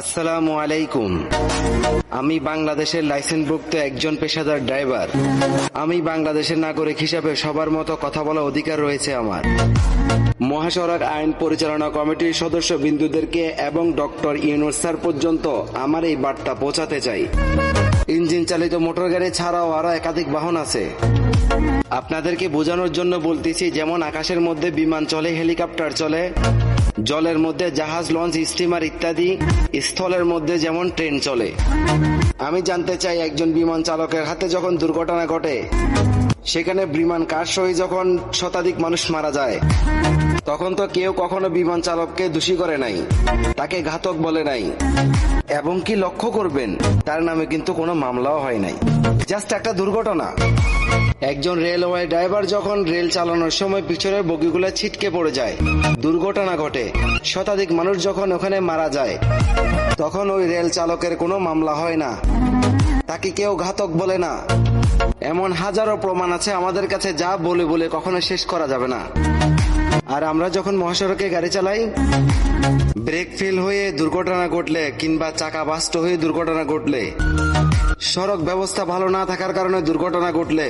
আসসালামু আলাইকুম। আমি বাংলাদেশের লাইসেন্সভুক্ত একজন পেশাদার ড্রাইভার। আমি বাংলাদেশের নাগরিক হিসাবে সবার মতো কথা বলার অধিকার রয়েছে আমার। মহাসড়ক আইন পরিচালনা কমিটির সদস্য বিন্দুদেরকে এবং ডক্টর ইউনুস স্যার পর্যন্ত আমার এই বার্তা পৌঁছাতে চাই। ইঞ্জিন চালিত মোটর গাড়ি ছাড়াও আরও একাধিক বাহন আছে। আপনাদেরকে বোঝানোর জন্য বলতেছি, যেমন আকাশের মধ্যে বিমান চলে, হেলিকপ্টার চলে জলের মধ্যে জাহাজ, লঞ্চ, স্টিমার ইত্যাদি স্থলের মধ্যে যেমন ট্রেন চলে। আমি জানতে চাই একজন বিমান চালকের হাতে যখন দুর্ঘটনা ঘটে সেখানে বিমান কার সহি যখন শতাধিক মানুষ মারা যায়, তখন তো কেউ কখনো বিমান চালককে দোষী করে নাই, তাকে ঘাতক বলে নাই, এবং কি লক্ষ্য করবেন, তার নামে কিন্তু কোনো মামলাও হয় নাই। জাস্ট একটা দুর্ঘটনা। একজন রেলওয়ে ড্রাইভার যখন রেল চালানোর সময় পিছনের বগিগুলো ছিটকে পড়ে যায়, দুর্ঘটনা ঘটে, শতাধিক মানুষ যখন ওখানে মারা যায়, তখন ওই রেল চালকের কোনো মামলা হয় না। তাকে কেউ ঘাতক বলে না। এমন হাজারো প্রমাণ আছে আমাদের কাছে যা বলে বলে কখনো শেষ করা যাবে না। আর আমরা যখন মহাসড়কে গাড়ি চালাই, ব্রেক ফেল হয়ে দুর্ঘটনা ঘটলে কিংবা চাকা বাস্ট হয়ে দুর্ঘটনা ঘটলে, সড়ক ব্যবস্থা ভালো না থাকার কারণে দুর্ঘটনা ঘটলে,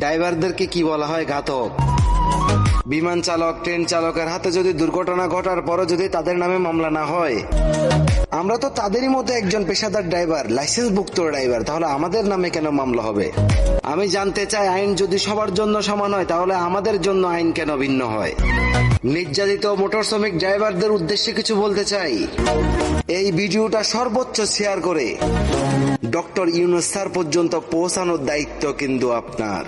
ড্রাইভারদেরকে কি বলা হয় ঘাতক? বিমান চালক, ট্রেন চালকের হাতে যদি দুর্ঘটনা ঘটার পরও যদি তাদের নামে মামলা না হয়। আমরা তো তাদেরই মতো একজন পেশাদার ড্রাইভার লাইসেন্স ভুক্ত ড্রাইভার, তাহলে আমাদের নামে কেন মামলা হবে? আমি জানতে চাই, আইন যদি সবার জন্য সমান হয়, তাহলে আমাদের জন্য আইন কেন ভিন্ন হয়? নির্যাতিত মোটর শ্রমিক ড্রাইভারদের উদ্দেশ্যে কিছু বলতে চাই। এই ভিডিওটা সর্বোচ্চ শেয়ার করে। ডক্টর ইউনুস স্যার পর্যন্ত পৌঁছানোর দায়িত্ব কিন্তু আপনার।